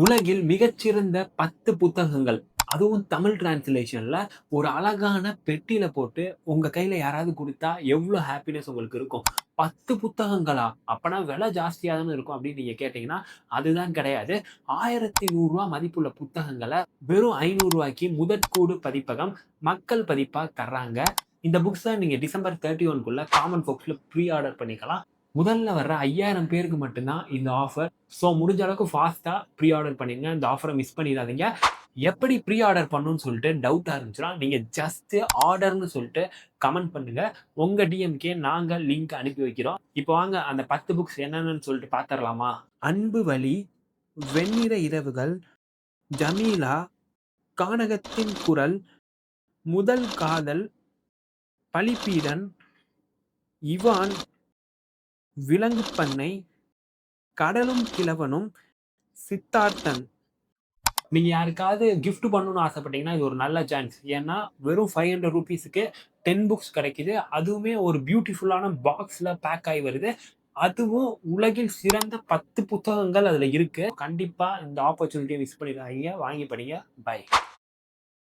உலகில் மிகச்சிறந்த பத்து புத்தகங்கள். அதுவும் தமிழ் டிரான்ஸ்லேஷன்ல ஒரு அழகான பெட்டியில போட்டு உங்க கையில யாராவது கொடுத்தா எவ்வளோ ஹாப்பினஸ் உங்களுக்கு இருக்கும். பத்து புத்தகங்களா? அப்பனா விலை ஜாஸ்தியாக தானே இருக்கும் அப்படின்னு நீங்க கேட்டீங்கன்னா அதுதான் கிடையாது. ஆயிரத்தி நூறுரூவா மதிப்புள்ள புத்தகங்களை வெறும் ஐநூறுரூவாய்க்கு முதற்கூடு பதிப்பகம் மக்கள் பதிப்பாக தர்றாங்க. இந்த புக்ஸை நீங்கள் டிசம்பர் தேர்ட்டி ஒன்குள்ள காமன் புக்ஸில் ப்ரீ ஆர்டர் பண்ணிக்கலாம். முதல்ல வர்ற ஐயாயிரம் பேருக்கு மட்டும்தான் இந்த ஆஃபர் ஸோ முடிஞ்ச அளவுக்கு ஃபாஸ்ட்டாக ப்ரீ ஆர்டர் பண்ணிடுங்க இந்த ஆஃபரை மிஸ் பண்ணிடாதீங்க. எப்படி ப்ரீ ஆர்டர் பண்ணணும்னு சொல்லிட்டு டவுட்டாக இருந்துச்சுன்னா நீங்கள் ஜஸ்ட்டு ஆர்டர்னு சொல்லிட்டு கமெண்ட் பண்ணுங்கள் உங்கள் டிஎம்கே நாங்கள் லிங்க் அனுப்பி வைக்கிறோம். இப்போ வாங்க அந்த பத்து புக்ஸ் என்னென்னு சொல்லிட்டு பார்த்துடலாமா அன்பு வழி வெண்ணிற இரவுகள் ஜமீலா கானகத்தின் குரல் முதல் காதல் பலிப்பீடன் இவான் விலங்கு பண்ணை கடலும் கிழவனும் சித்தார்த்தன். நீங்கள் யாருக்காவது கிஃப்ட் பண்ணணும்னு ஆசைப்பட்டீங்கன்னா இது ஒரு நல்ல சான்ஸ் ஏன்னா வெறும் ஃபைவ் ஹண்ட்ரட் ருபீஸுக்கு டென் புக்ஸ் கிடைக்குது. அதுவுமே ஒரு பியூட்டிஃபுல்லான பாக்ஸில் பேக் ஆகி வருது. அதுவும் உலகில் சிறந்த பத்து புத்தகங்கள் அதில் இருக்குது கண்டிப்பாக இந்த ஆப்பர்ச்சுனிட்டியை மிஸ் பண்ணிடுறாங்க வாங்கி படிங்க. பை